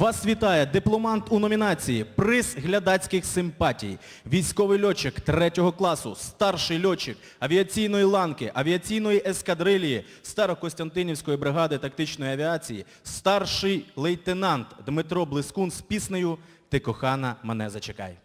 Вас вітає дипломант у номінації Приз глядацьких симпатій, військовий льотчик третього класу, старший льотчик авіаційної ланки, авіаційної ескадрилії Старокостянтинівської бригади тактичної авіації, старший лейтенант Дмитро Блискун з піснею Ти кохана мене зачекай.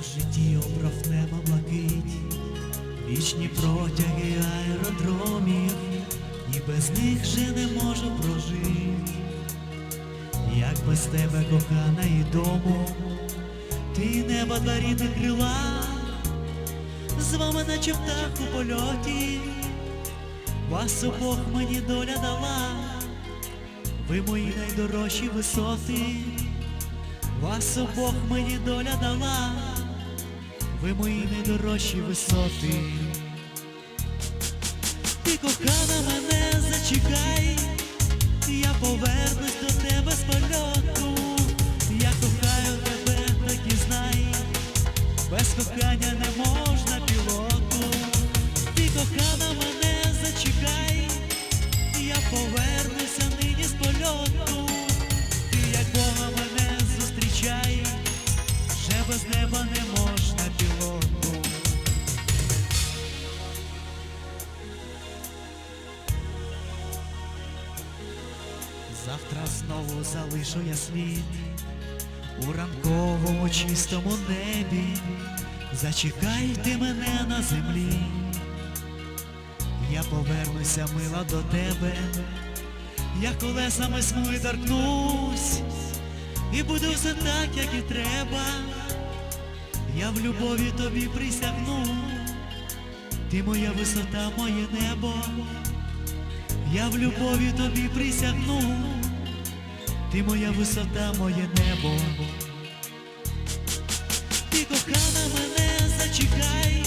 В житті обрав небо блакить, вічні протяги аеродромів, і без них же не можу прожити. Як без тебе, кохана, і дому, ти неба та рідних крила, з вами наче птах у польоті, вас обох мені доля дала, ви мої найдорожчі висоти. Вас обох мені доля дала, ви мої найдорожчі висоти. Ти кохана мене зачекай, я повернусь до тебе з польоту. Я кохаю тебе, так і знай, без кохання не можна пілоту. Ти кохана мене зачекай, я повернуся нині з польоту. Завтра знову залишу я слід у ранковому чистому небі. Зачекайте мене на землі. Я повернуся мила до тебе, я колесами смуги торкнусь, і буде все так, як і треба. Я в любові тобі присягну, ти моя висота, моє небо. Я в любові тобі присягну, ти моя висота, моє небо. Ти кохана мене зачекай,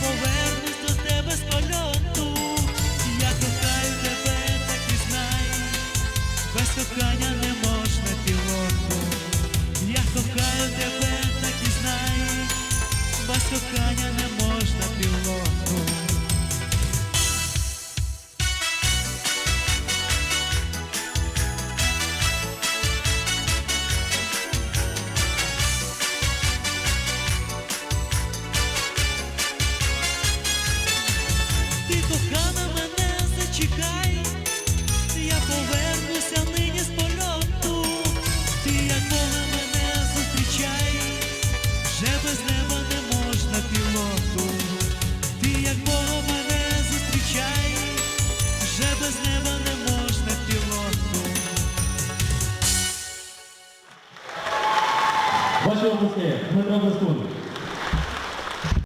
повернусь до тебе з польоту. Я кохаю тебе, так і без кохання не можна пілоту. Я кохаю тебе, так і знай, без не можна пілоту. Ти кохана мене зачекай, я повернуся нині з польоту. Ти як Бога мене зустрічай, вже без неба не можна пілоту. Ти як Бога мене зустрічай, вже без неба не можна пілоту. Ваші обласки, Дмитро Блескун.